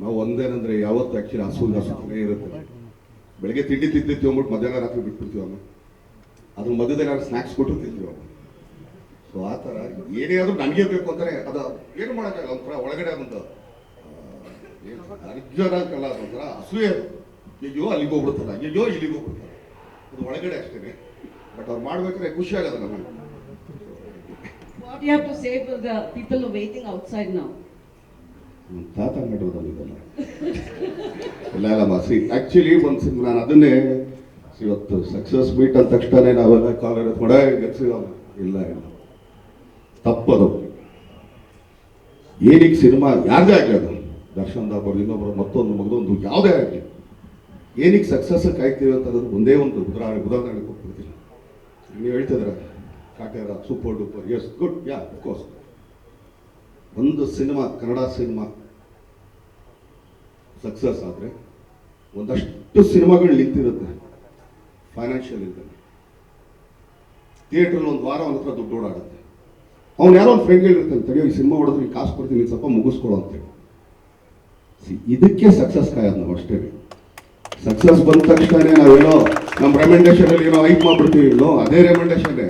ನಾವು ಒಂದೇನಂದ್ರೆ ಯಾವತ್ತು ಆ್ಯಕ್ಚುಲಿ ಹಸುವಿನ ಹಸುನೇ ಇರುತ್ತೆ. ಬೆಳಗ್ಗೆ ತಿಂಡಿ ತಿಂತಿರ್ತೀವಿ ಅಂದ್ಬಿಟ್ಟು ಮಧ್ಯಾಹ್ನ ರಾತ್ರಿ ಬಿಟ್ಬಿಡ್ತೀವಿ ಅವನು ಅದ್ರ ಮಧ್ಯದಲ್ಲಿ ನಾನು ಸ್ನ್ಯಾಕ್ಸ್ ಕೊಟ್ಟು ತಿಂತೀವಿ ಅವನು ಸೊ ಆ ಥರ ಏನೇ ಆದರೂ ನನಗೆ ಬೇಕು ಅಂತಾರೆ ಅದು ಏನು ಮಾಡೋಕ್ಕಾಗಲ್ಲ, ಒಂಥರ ಒಳಗಡೆ ಒಂದು ಅರ್ಜುನಕ್ಕಲ್ಲ ಅದೊಂಥರ ಅಸೂಯೆ ಅದು. ಅಯ್ಯೋ ಅಲ್ಲಿಗೆ ಹೋಗ್ಬಿಡ್ತಲ್ಲ ಅಯ್ಯೋ ಇಲ್ಲಿಗೆ ಹೋಗ್ಬಿಡ್ತಾರೆ. ಅದು ಒಳಗಡೆ ಅಷ್ಟೇ ಬಟ್ ಅವ್ರು ಮಾಡ್ಬೇಕಾದ್ರೆ ಖುಷಿ ಆಗಲ್ಲ ನಮಗೆ. What you? ತಾತ ಮಾಡಿರೋದಲ್ಲ ಇದೆಲ್ಲ. ಇಲ್ಲ ಇಲ್ಲ ಮಾಸಿ ಆ್ಯಕ್ಚುಲಿ ಒಂದು ಸಿಮ್ ನಾನು ಅದನ್ನೇ ಇವತ್ತು ಸಕ್ಸಸ್ ಮೀಟ್ ಅಂದ ತಕ್ಷಣ ನಾವೆಲ್ಲ ಕಾಲರ್ ಕೊಡ ಗೆಲ್ಸಿದ ಇಲ್ಲ ಇಲ್ಲ. ತಪ್ಪದು. ಏನಕ್ಕೆ ಸಿನಿಮಾ ಯಾರದೇ ಆಗಲಿ ಅದು. ದರ್ಶನ್ ದಾಬರ್ ಇನ್ನೊಬ್ಬರು ಮತ್ತೊಂದು ಮಗದೊಂದು ಯಾವುದೇ ಆಗಲಿ. ಏನಿಗೆ ಸಕ್ಸಸ್ ಕಾಯ್ತೀವಿ ಅಂತ ಅನ್ನೋದು ಒಂದೇ ಒಂದು ಉದಾಹರಣೆ ಉದಾಹರಣೆ ಕೊಟ್ಬಿಡ್ತೀನಿ. ನೀವು ಹೇಳ್ತಿದ್ರೆ Kaatera, super duper yes good ಯಾ ಕೋರ್ಸ್ ಒಂದು ಸಿನಿಮಾ, ಕನ್ನಡ ಸಿನಿಮಾ ಸಕ್ಸಸ್ ಆದರೆ ಒಂದಷ್ಟು ಸಿನಿಮಾಗಳು ನಿಂತಿರುತ್ತೆ ಫೈನಾನ್ಷಿಯಲ್ ಇದ್ದಲ್ಲಿ. ಥಿಯೇಟ್ರಲ್ಲಿ ಒಂದು ವಾರ ಅವನ ಹತ್ರ ದುಡ್ಡು ಓಡಾಡುತ್ತೆ. ಅವ್ನು ಯಾರೋ ಒಂದು ಫ್ರೆಂಡ್ ಹೇಳಿರ್ತಾನೆ ತಡೆಯೋ ಈ ಸಿನಿಮಾ ಹೊಡೆದ್ರೆ ಕಾಸು ಕೊಡ್ತೀನಿ, ನೀನು ಸ್ವಲ್ಪ ಮುಗಿಸ್ಕೊಡು ಅಂತೇಳಿ ಇದಕ್ಕೆ ಸಕ್ಸಸ್ ಕಾಯೋದು ನಾವು ಅಷ್ಟೇ. ಸಕ್ಸಸ್ ಬಂದ ತಕ್ಷಣ ನಾವೇನೋ ನಮ್ಮ ರೆಮೆಂಡೇಶನ್ ಅಲ್ಲಿ ಏನೋ ಹೈಕ್ ಮಾಡ್ಬಿಡ್ತೀವಿ. ಇಲ್ಲೋ ಅದೇ ರೆಮೆಂಡೇಷನ್ನೇ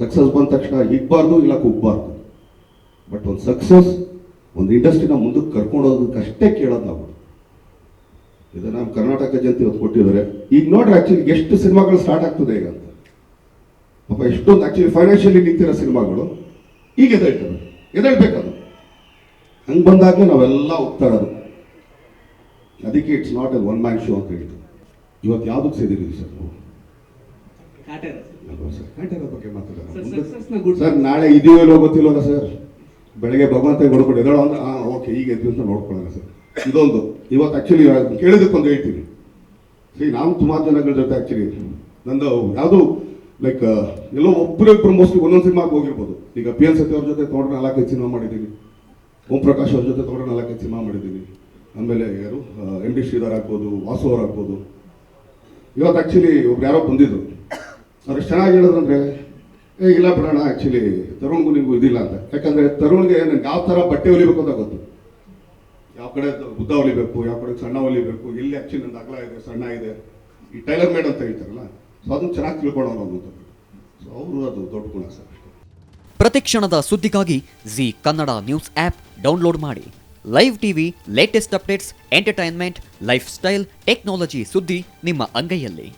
ಸಕ್ಸಸ್ ಬಂದ ತಕ್ಷಣ ಹಿಗ್ಬಾರ್ದು ಇಲ್ಲ ಕುಗ್ಬಾರ್ದು. ಬಟ್ ಒಂದು ಸಕ್ಸಸ್ ಒಂದು ಇಂಡಸ್ಟ್ರಿನ ಮುಂದಕ್ಕೆ ಕರ್ಕೊಂಡು ಹೋಗೋದಕ್ಕಷ್ಟೇ ಕೇಳೋದು ನಾವು. ಇದು ನಮ್ಮ ಕರ್ನಾಟಕ ಜನತೆ ಇವತ್ತು ಕೊಟ್ಟಿದ್ದಾರೆ. ಈಗ ನೋಡ್ರಿ ಆಕ್ಚುಲಿ ಎಷ್ಟು ಸಿನಿಮಾಗಳು ಸ್ಟಾರ್ಟ್ ಆಗ್ತದೆ ಈಗ ಅಂತ. ಪಾಪ ಎಷ್ಟೊಂದು ಆಕ್ಚುಲಿ ಫೈನಾನ್ಷಿಯಲಿ ನಿಂತಿರೋ ಸಿನಿಮಾಗಳು. ಈಗ ಎದ್ದೇಳ್ತದೆ ಎದ್ದೇಳ್ಬೇಕದು ಹಂಗೆ ಬಂದಾಗ ನಾವೆಲ್ಲ ಹೋಗ್ತಾ ಇರೋದು. ಅದಕ್ಕೆ it's not a one man show ಅಂತ ಹೇಳ್ತೀವಿ ಇವತ್ತು ಯಾವುದಕ್ಕೆ ಸೇರಿದ್ದೀವಿ ಸರ್ ನಾವು? ಸರ್? ಕಾಂಟೇರ ಬಗ್ಗೆ ಮಾತಾಡೋಣ ಸರ್ ನಾಳೆ ಇದೆಯೋ ಗೊತ್ತಿಲ್ಲ ಸರ್? ಬೆಳಗ್ಗೆ ಭಗವಂತ ಎದ್ದೇಳೋ ಅಂದ್ರೆ ಹಾಂ ಓಕೆ ಈಗ ಎದ್ದು ಅಂತ ನೋಡ್ಕೊಳ್ಳೋಣ ಸರ್. ಇದೊಂದು. ಇವತ್ತು ಆ್ಯಕ್ಚುಲಿ ಕೇಳಿದಕ್ಕೊಂದು ಹೇಳ್ತೀನಿ. ಸರಿ ನಾವು ಸುಮಾರು ಜನಗಳ ಜೊತೆ ಆ್ಯಕ್ಚುಲಿ ನಂದು ಯಾವುದು ಲೈಕ್ ಎಲ್ಲೋ ಒಬ್ಬರು ಇಬ್ಬರು ಮೋಸ್ಟ್ಲಿ ಒಂದೊಂದು ಸಿನಿಮಾಗೆ ಹೋಗಿರ್ಬೋದು. ಈಗ ಪಿ ಎನ್ ಸತ್ಯ ಅವ್ರ ಜೊತೆ ತೊಗೊಂಡ್ರೆ ನಾಲ್ಕೈದು ಸಿನಿಮಾ ಮಾಡಿದ್ದೀನಿ. ಓಂ ಪ್ರಕಾಶ್ ಅವ್ರ ಜೊತೆ ತೊಗೊಂಡ್ರೆ ನಾಲ್ಕೈದು ಸಿನಿಮಾ ಮಾಡಿದ್ದೀನಿ. ಆಮೇಲೆ ಯಾರು ಎಂ ಡಿ ಶ್ರೀಧರ್ ಆಗ್ಬೋದು, ವಾಸು ಅವ್ರು ಆಗ್ಬೋದು. ಇವತ್ತು ಆ್ಯಕ್ಚುಲಿ ಒಬ್ರು ಯಾರೋ ಬಂದಿದ್ರು. ಅವ್ರು ಎಷ್ಟು ಚೆನ್ನಾಗಿ ಹೇಳಿದ್ರಂದ್ರೆ ಇಲ್ಲ ಬಿಡೋಣ ಆ್ಯಕ್ಚುಲಿ ತರುಣ್ಗೂ ನಿಮಗೂ ಇದಿಲ್ಲ ಅಂತ. ಯಾಕಂದ್ರೆ ತರುಣ್ಗೆ ನನಗೆ ಯಾವ ಥರ ಬಟ್ಟೆ ಹೊಲಿಬೇಕು ಅಂತ ಗೊತ್ತು. ಯಾವ ಕಡೆ ಉದ್ದ ಹೊಲಿಬೇಕು, ಯಾವ ಕಡೆ ಸಣ್ಣ ಹೊಲಿಬೇಕು, ಎಲ್ಲಿ ಆ್ಯಕ್ಚುಲಿ ನನ್ನ ಅಗಲ ಇದೆ ಸಣ್ಣ ಇದೆ ಈ ಟೈಲರ್ ಮೇಡ್ ಅಂತ ಹೇಳ್ತಾರಲ್ಲ ಸೊ ಅದನ್ನು ಚೆನ್ನಾಗಿ ತಿಳ್ಕೊಳ್ಳೋಣ ಅನ್ನೋದು ಸೊ ಅವರು ಅದು ದೊಡ್ಡ ಗುಣ ಸರ್ ಪ್ರತಿ ಕ್ಷಣದ ಸುದ್ದಿಗಾಗಿ Zee Kannada news app download ಮಾಡಿ. Live TV latest updates entertainment lifestyle technology ಸುದ್ದಿ ನಿಮ್ಮ ಅಂಗೈಯಲ್ಲಿ.